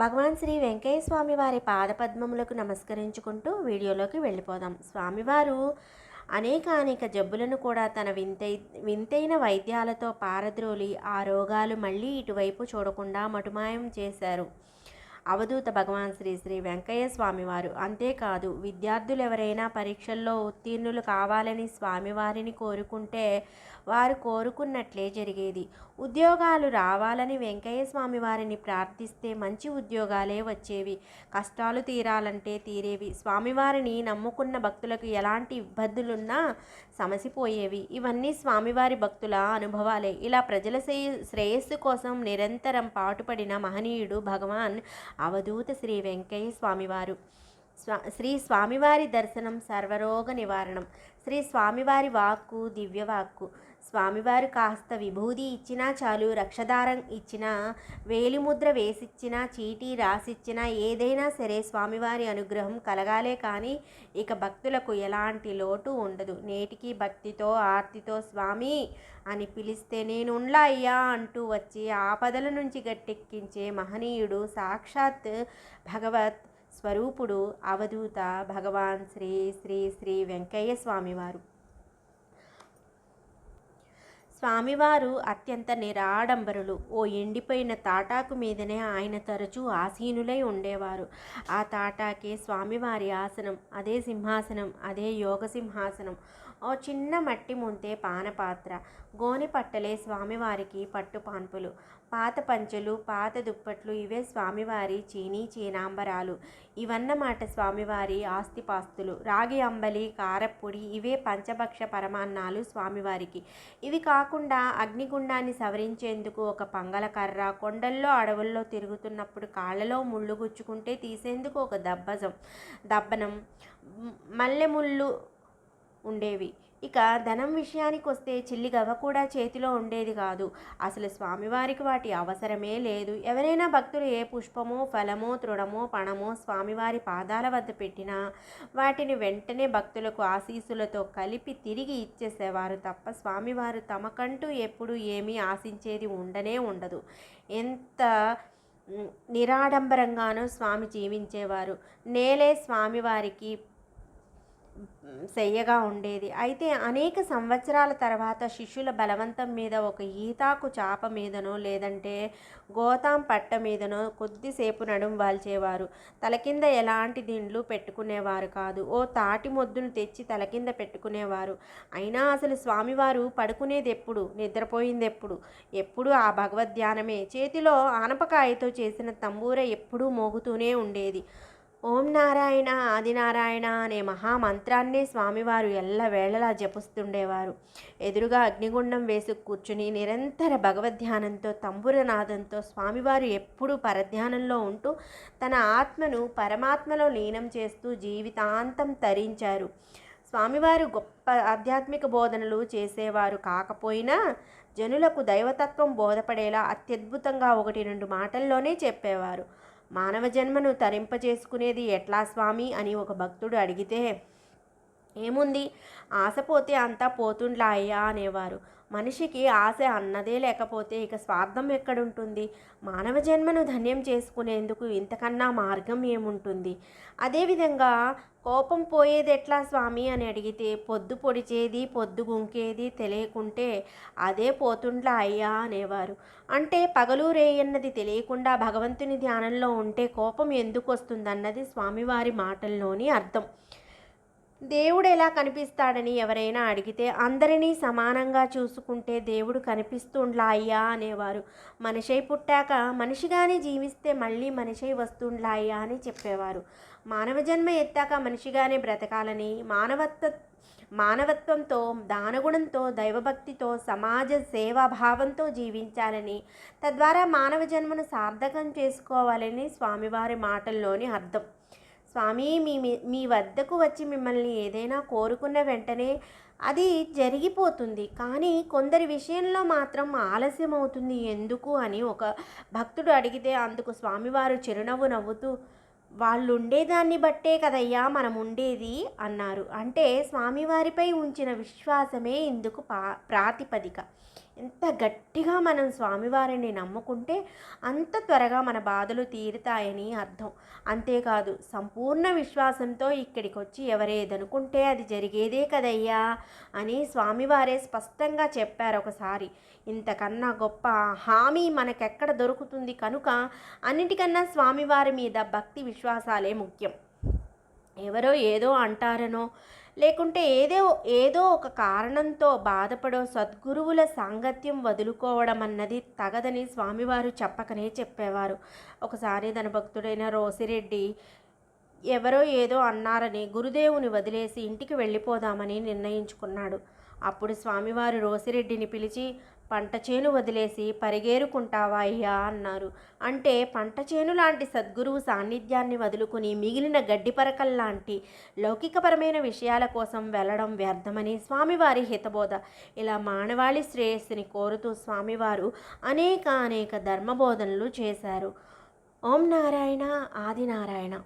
భగవాన్ శ్రీ వెంకయ్య స్వామి వారి పాదపద్మములకు నమస్కరించుకుంటూ వీడియోలోకి వెళ్ళిపోదాం. స్వామివారు అనేక అనేక జబ్బులను కూడా తన వింతై వింతైన వైద్యాలతో పారద్రోలి ఆ రోగాలు మళ్ళీ ఇటువైపు చూడకుండా మటుమాయం చేశారు. అవధూత భగవాన్ శ్రీ శ్రీ వెంకయ్య స్వామివారు అంతేకాదు విద్యార్థులు ఎవరైనా పరీక్షల్లో ఉత్తీర్ణులు కావాలని స్వామివారిని కోరుకుంటే వారు కోరుకున్నట్లే జరిగేది. ఉద్యోగాలు రావాలని వెంకయ్య స్వామి వారిని ప్రార్థిస్తే మంచి ఉద్యోగాలే వచ్చేవి. కష్టాలు తీరాలంటే తీరేవి. స్వామివారిని నమ్ముకున్న భక్తులకు ఎలాంటి ఇబ్బందులున్నా సమసిపోయేవి. ఇవన్నీ స్వామివారి భక్తుల అనుభవాలే. ఇలా ప్రజల శ్రేయస్సు కోసం నిరంతరం పాటుపడిన మహనీయుడు భగవాన్ అవధూత శ్రీ వెంకయ్య స్వామివారు. స్వా శ్రీ స్వామివారి దర్శనం సర్వరోగ నివారణం. శ్రీ స్వామివారి వాక్కు దివ్యవాక్కు స్వామివారు కాస్త విభూది ఇచ్చినా చాలు రక్షదారం ఇచ్చినా వేలిముద్ర వేసిచ్చినా చీటీ రాసిచ్చినా ఏదైనా సరే స్వామివారి అనుగ్రహం కలగాలే కానీ ఇక భక్తులకు ఎలాంటి లోటు ఉండదు. నేటికి భక్తితో ఆర్తితో స్వామి అని పిలిస్తే నేనుండ్లా అయ్యా అంటూ వచ్చి ఆపదల నుంచి గట్టెక్కించే మహనీయుడు సాక్షాత్ భగవత్ స్వరూపుడు అవధూత భగవాన్ శ్రీ శ్రీ శ్రీ వెంకయ్య స్వామివారు. స్వామివారు అత్యంత నిరాడంబరులు. ఓ ఎండిపోయిన తాటాకు మీదనే ఆయన తరచూ ఆసీనులై ఉండేవారు. ఆ తాటాకే స్వామివారి ఆసనం అదే సింహాసనం అదే యోగ సింహాసనం. ఓ చిన్న మట్టి ముంతే పానపాత్ర. గోని పట్టలే స్వామివారికి పట్టుపాన్పులు పాత పంచెలు పాత దుప్పట్లు ఇవే స్వామివారి చీనీ చీనాంబరాలు. ఇవన్నమాట స్వామివారి ఆస్తిపాస్తులు. రాగి అంబలి కారప్పొడి ఇవే పంచభక్ష పరమాన్నాలు స్వామివారికి. ఇవి కాకుండా అగ్నిగుండాన్ని సవరించేందుకు ఒక పంగలకర్ర కొండల్లో అడవుల్లో తిరుగుతున్నప్పుడు కాళ్ళలో ముళ్ళు గుచ్చుకుంటే తీసేందుకు ఒక దబ్బజం దబ్బనం మల్లెముళ్ళు మల్లె ముళ్ళు ఉండేవి. ఇక ధనం విషయానికి వస్తే చిల్లి గవ్వ కూడా చేతిలో ఉండేది కాదు. అసలు స్వామివారికి వాటి అవసరమే లేదు. ఎవరైనా భక్తులు ఏ పుష్పమో ఫలమో తృణమో పణమో స్వామివారి పాదాల వద్ద పెట్టినా వాటిని వెంటనే భక్తులకు ఆశీస్సులతో కలిపి తిరిగి ఇచ్చేసేవారు తప్ప స్వామివారు తమకంటూ ఎప్పుడు ఏమీ ఆశించేది ఉండనే ఉండదు. ఎంత నిరాడంబరంగానూ నిరాడంబరంగానో స్వామి జీవించేవారు. నేలే స్వామివారికి సెయ్యగా ఉండేది. అయితే అనేక సంవత్సరాల తర్వాత శిష్యుల బలవంతం మీద ఒక ఈతాకు చాప మీదనో లేదంటే గోతాం పట్ట మీదనో కొద్దిసేపు నడుం వాల్చేవారు. తల కింద ఎలాంటి దిండ్లు పెట్టుకునేవారు కాదు. ఓ తాటి మొద్దును తెచ్చి తల కింద పెట్టుకునేవారు. అయినా అసలు స్వామివారు పడుకునేది ఎప్పుడు నిద్రపోయింది ఎప్పుడు ఎప్పుడు ఆ భగవద్ధ్యానమే? చేతిలో ఆనపకాయతో చేసిన తంబూర ఎప్పుడూ మోగుతూనే ఉండేది. ఓం నారాయణ ఆదినారాయణ అనే మహామంత్రాన్నే స్వామివారు ఎల్లవేళలా జపిస్తుండేవారు. ఎదురుగా అగ్నిగుండం వేసి కూర్చుని నిరంతర భగవద్ధ్యానంతో తంబురనాదంతో స్వామివారు ఎప్పుడూ పరధ్యానంలో ఉంటూ తన ఆత్మను పరమాత్మలో లీనం చేస్తూ జీవితాంతం తరించారు. స్వామివారు గొప్ప ఆధ్యాత్మిక బోధనలు చేసేవారు కాకపోయినా జనులకు దైవతత్వం బోధపడేలా అత్యద్భుతంగా ఒకటి రెండు మాటల్లోనే చెప్పేవారు. మానవ జన్మను తరింపజేసుకునేది ఎట్లా స్వామి అని ఒక భక్తుడు అడిగితే ఏముంది? ఆశ పోతే అంతా పోతుండ్లా అయ్యా అనేవారు. మనిషికి ఆశ అన్నదే లేకపోతే ఇక స్వార్థం ఎక్కడుంటుంది? మానవ జన్మను ధన్యం చేసుకునేందుకు ఇంతకన్నా మార్గం ఏముంటుంది? అదేవిధంగా కోపం పోయేది ఎట్లా స్వామి అని అడిగితే పొద్దు పొడిచేది పొద్దు గుంకేది తెలియకుంటే అదే పోతుండ్లా అయ్యా అనేవారు. అంటే పగలు రేయన్నది తెలియకుండా భగవంతుని ధ్యానంలో ఉంటే కోపం ఎందుకు వస్తుందన్నది స్వామివారి మాటల్లోని అర్థం. దేవుడు ఎలా కనిపిస్తాడని ఎవరైనా అడిగితే అందరినీ సమానంగా చూసుకుంటే దేవుడు కనిపిస్తుండ్లా అయ్యా అనేవారు. మనిషై పుట్టాక మనిషిగానే జీవిస్తే మళ్ళీ మనిషై వస్తుండ్లా అయ్యా అని చెప్పేవారు. మానవ జన్మ ఎత్తాక మనిషిగానే బ్రతకాలని మానవత్వ మానవత్వంతో దానగుణంతో దైవభక్తితో సమాజ సేవాభావంతో జీవించాలని తద్వారా మానవ జన్మను సార్థకం చేసుకోవాలని స్వామివారి మాటల్లోని అర్థం. స్వామి మీ మీ- వద్దకు వచ్చి మిమ్మల్ని ఏదైనా కోరుకున్న వెంటనే అది జరిగిపోతుంది. కానీ కొందరి విషయంలో మాత్రం ఆలస్యం అవుతుంది ఎందుకు అని ఒక భక్తుడు అడిగితే అందుకు స్వామివారు చిరునవ్వు నవ్వుతూ వాళ్ళు ఉండేదాన్ని బట్టే కదయ్యా మనం ఉండేది అన్నారు. అంటే స్వామివారిపై ఉంచిన విశ్వాసమే ఇందుకు పా ప్రాతిపదిక. ఎంత గట్టిగా మనం స్వామివారిని నమ్ముకుంటే అంత త్వరగా మన బాధలు తీరుతాయని అర్థం. అంతేకాదు సంపూర్ణ విశ్వాసంతో ఇక్కడికి వచ్చి ఎవరేదనుకుంటే అది జరిగేదే కదయ్యా అని స్వామివారే స్పష్టంగా చెప్పారు ఒకసారి. ఇంతకన్నా గొప్ప హామీ మనకెక్కడ దొరుకుతుంది కనుక అన్నిటికన్నా స్వామివారి మీద భక్తి విశ్వాసాలే ముఖ్యం. ఎవరో ఏదో అంటారనో లేకుంటే ఏదో ఏదో ఒక కారణంతో బాధపడో సద్గురువుల సాంగత్యం వదులుకోవడం అన్నది తగదని స్వామివారు చెప్పకనే చెప్పేవారు. ఒకసారి తన భక్తుడైన రోసిరెడ్డి ఎవరో ఏదో అన్నారని గురుదేవుని వదిలేసి ఇంటికి వెళ్ళిపోదామని నిర్ణయించుకున్నాడు. అప్పుడు స్వామివారు రోసిరెడ్డిని పిలిచి పంట చేను వదిలేసి పరిగేరుకుంటావా అయ్యా అన్నారు. అంటే పంట చేను లాంటి సద్గురువు సాన్నిధ్యాన్ని వదులుకుని మిగిలిన గడ్డి పరకల్లాంటి లౌకికపరమైన విషయాల కోసం వెళ్ళడం వ్యర్థమని స్వామివారి హితబోధ. ఇలా మానవాళి శ్రేయస్సుని కోరుతూ స్వామివారు అనేక అనేక ధర్మబోధనలు చేశారు. ఓం నారాయణ ఆదినారాయణ